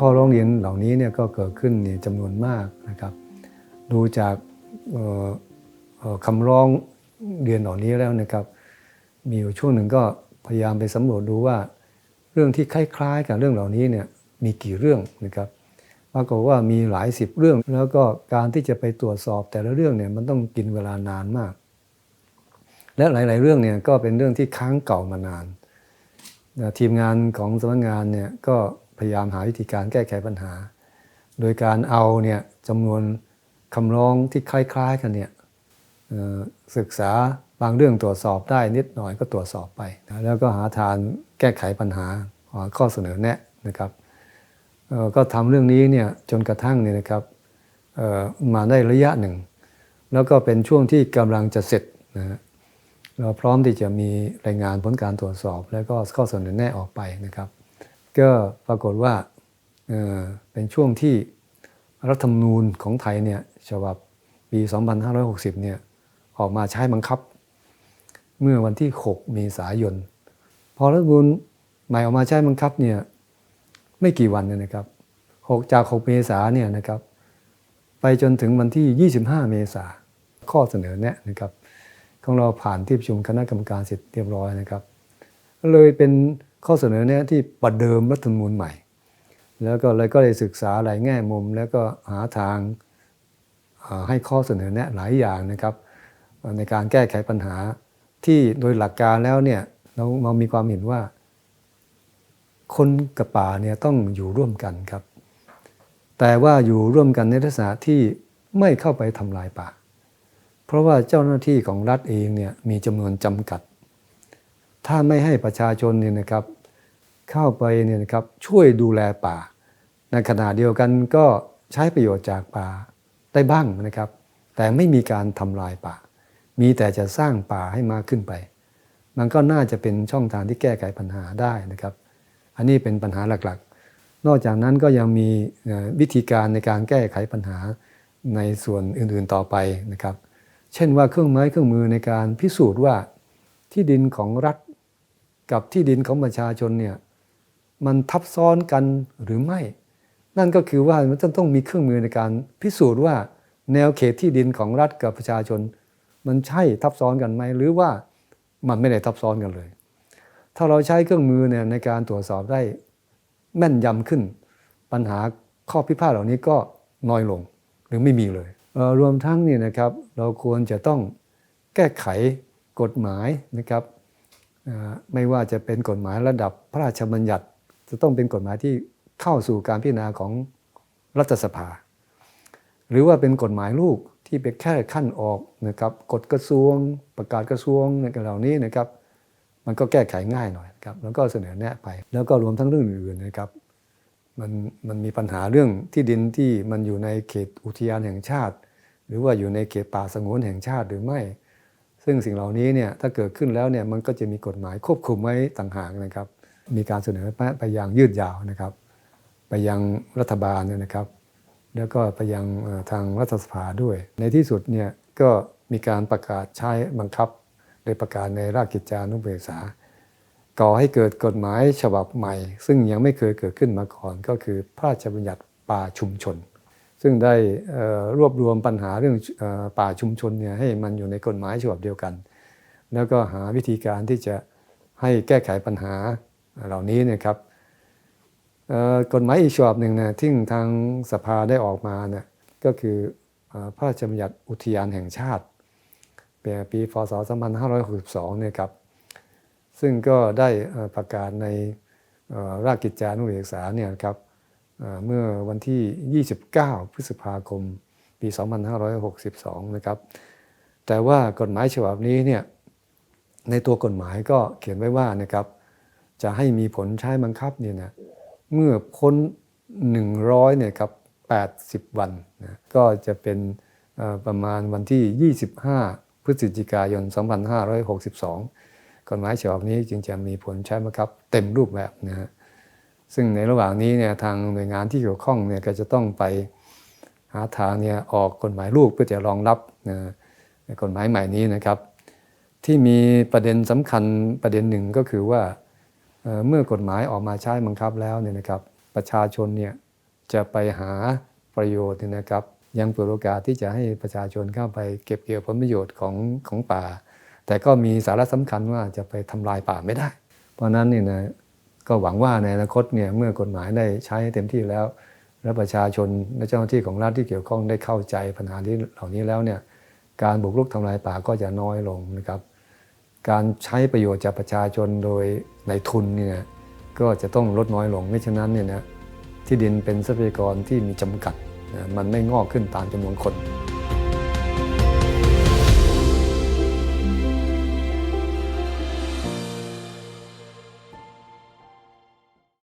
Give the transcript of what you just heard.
ข้อร้องเรียนเหล่านี้เนี่ยก็เกิดขึ้นเนี่ยจำนวนมากนะครับ ดูจากคำร้องเรียนเหล่านี้แล้วนะครับ มีอยู่ช่วงหนึ่งก็พยายามไปสำรวจดูว่า เรื่องที่คล้ายๆกับเรื่องเหล่านี้เนี่ยมีกี่เรื่องนะครับปรากฏว่ามีหลายสิบเรื่อง แล้วก็การที่จะไปตรวจสอบแต่ละเรื่องเนี่ยมันต้องกินเวลานานมาก และหลาย ๆ เรื่องเนี่ยก็เป็นเรื่องที่ค้างเก่ามานาน ทีมงานของสำนักงานเนี่ยก็ พยายามหาวิธีการแก้ไขปัญหา โดยการเอาเนี่ยจำนวนคำร้องที่คล้ายๆกันเนี่ยศึกษาบางเรื่องตรวจสอบได้นิดหน่อยก็ตรวจสอบไปนะแล้วก็หาทางแก้ไขปัญหาข้อเสนอแนะนะครับก็ทำเรื่องนี้เนี่ยจนกระทั่งเนี่ยนะครับมาได้ระยะหนึ่ง แล้วก็เป็นช่วงที่กำลังจะเสร็จนะฮะเราพร้อมที่จะมีรายงานผลการตรวจสอบ แล้วก็ข้อเสนอแนะออกไปนะครับ ก็ปรากฏว่าเเป็นช่วงที่รัฐธรรมนูญของไทยเนี่ยฉบับปี 2560 เนี่ยออกมาใช้บังคับ เมื่อวันที่ 6 เมษายน พอรัฐธรรมนูญใหม่ออกมาใช้บังคับเนี่ยไม่กี่วันนนะครับ 6 จาก 6 เมษาเนี่ยนะครับไปจนถึงวันที่ 25 เมษาข้อเสนอแนะนะครับของเราผ่านที่ประชุมคณะกรรมการเสร็จเรียบร้อยนะครับ เลยเป็น ข้อเสนอแนะที่ประเดิมรัฐธรรมนูญใหม่ แล้วก็เลยก็ได้ศึกษาหลายแง่มุม แล้วก็หาทางให้ข้อเสนอแนะหลายอย่างนะครับ ในการแก้ไขปัญหาที่โดยหลักการแล้วเนี่ยเราเรามีความเห็นว่า คนกับป่าเนี่ยต้องอยู่ร่วมกันครับ แต่ว่าอยู่ร่วมกันในลักษณะที่ไม่เข้าไปทำลายป่า เพราะว่าเจ้าหน้าที่ของรัฐเองเนี่ยมีจำนวนจำกัด ถ้าไม่ให้ประชาชนเนี่ยนะครับเข้าไปเนี่ยนะครับช่วยดูแลป่า ในขณะเดียวกันก็ใช้ประโยชน์จากป่าได้บ้างนะครับ แต่ไม่มีการทำลายป่า มีแต่จะสร้างป่าให้มากขึ้นไป มันก็น่าจะเป็นช่องทางที่แก้ไขปัญหาได้นะครับ อันนี้เป็นปัญหาหลักๆ นอกจากนั้นก็ยังมีวิธีการในการแก้ไขปัญหาในส่วนอื่นๆต่อไปนะครับ เช่นว่าเครื่องไม้เครื่องมือในการพิสูจน์ว่าที่ดินของรัฐ กับที่ดินของประชาชนเนี่ยมันทับซ้อนกันหรือไม่ นั่นก็คือว่ามันจะต้องมีเครื่องมือในการพิสูจน์ว่าแนวเขตที่ดินของรัฐกับประชาชน มันใช่ทับซ้อนกันไหมหรือว่ามันไม่ได้ทับซ้อนกันเลย ถ้าเราใช้เครื่องมือเนี่ยในการตรวจสอบได้แม่นยำขึ้น ปัญหาข้อพิพาทเหล่านี้ก็น้อยลงหรือไม่มีเลยเรวมทั้งเนี่ยนะครับเราควรจะต้องแก้ไขกฎหมายนะครับ ไม่ว่าจะเป็นกฎหมายระดับพระราชบัญญัติ จะต้องเป็นกฎหมายที่เข้าสู่การพิจารณาของรัฐสภา หรือว่าเป็นกฎหมายลูกที่เป็นแค่ขั้นออกนะครับกฎกระทรวงประกาศกระทรวงในเหล่านี้นะครับ มันก็แก้ไขง่ายหน่อยครับแล้วก็เสนอแนะไป แล้วก็รวมทั้งเรื่องอื่นๆนะครับมันมันมีปัญหาเรื่องที่ดินที่มันอยู่ในเขตอุทยานแห่งชาติ หรือว่าอยู่ในเขตป่าสงวนแห่งชาติหรือไม่ ซึ่งสิ่งเหล่านี้เนี่ยถ้าเกิดขึ้นแล้วเนี่ยมันก็จะมีกฎหมายควบคุมไว้ต่างหากนะครับ มีการเสนอไปยังยืดยาวนะครับ ไปยังรัฐบาลเนี่ยนะครับ แล้วก็ไปยังทางรัฐสภาด้วย ในที่สุดเนี่ยก็มีการประกาศใช้บังคับ โดยประกาศในราชกิจจานุเบกษา ก่อให้เกิดกฎหมายฉบับใหม่ ซึ่งยังไม่เคยเกิดขึ้นมาก่อนก็คือพระราชบัญญัติป่าชุมชน ซึ่งได้รวบรวมปัญหาเรื่องป่าชุมชนเนี่ยให้มันอยู่ในกฎหมายฉบับเดียวกัน แล้วก็หาวิธีการที่จะให้แก้ไขปัญหาเหล่านี้นะครับกฎหมายอีกฉบับหนึ่งนะที่ทางสภาได้ออกมาเนี่ยก็คือพระราชบัญญัติอุทยานแห่งชาติป็นปีพศ 2562เนี่ยครับซึ่งก็ได้เอ่อประกาศในเอ่อราชกิจจานุเบกษาเนี่ยครับ เมื่อวันที่ 29 พฤษภาคม ปี 2562 นะครับ แต่ว่ากฎหมายฉบับนี้เนี่ยในตัวกฎหมายก็เขียนไว้ว่านะครับจะให้มีผลใช้บังคับเนี่ยนะเมื่อพ้น 100เนี่ยครับ80 วันนะก็จะเป็นประมาณวันที่ 25 พฤศจิกายน 2562 กฎหมายฉบับนี้จึงจะมีผลใช้บังคับเต็มรูปแบบนะฮะ ซึ่งในระหว่างนี้เนี่ยทางหน่วยงานที่เกี่ยวข้องเนี่ยก็จะต้องไปหาทางเนี่ยออกกฎหมายลูกเพื่อจะรองรับนะกฎหมายใหม่นี้นะครับ ที่มีประเด็นสำคัญประเด็นหนึ่งก็คือว่าเเมื่อกฎหมายออกมาใช้บังคับแล้วเนี่ยนะครับประชาชนเนี่ยจะไปหาประโยชน์เนี่ยนะครับ ยังเปิดโอกาสที่จะให้ประชาชนเข้าไปเก็บเกี่ยวผลประโยชน์ของของป่า แต่ก็มีสาระสำคัญว่าจะไปทำลายป่าไม่ได้ เพราะนั้นเนี่ยนะ ก็หวังว่าในอนาคตเนี่ยเมื่อกฎหมายได้ใช้เต็มที่แล้ว และประชาชนและเจ้าหน้าที่ของรัฐที่เกี่ยวข้องได้เข้าใจปัญหาที่เหล่านี้แล้วเนี่ยการบุกรุกทำลายป่าก็จะน้อยลงนะครับ การใช้ประโยชน์จากประชาชนโดยในทุนเนี่ยก็จะต้องลดน้อยลงไม่ฉะนั้นเนี่ยนะที่ดินเป็นทรัพยากรที่มีจำกัด มันไม่งอกขึ้นตามจำนวนคน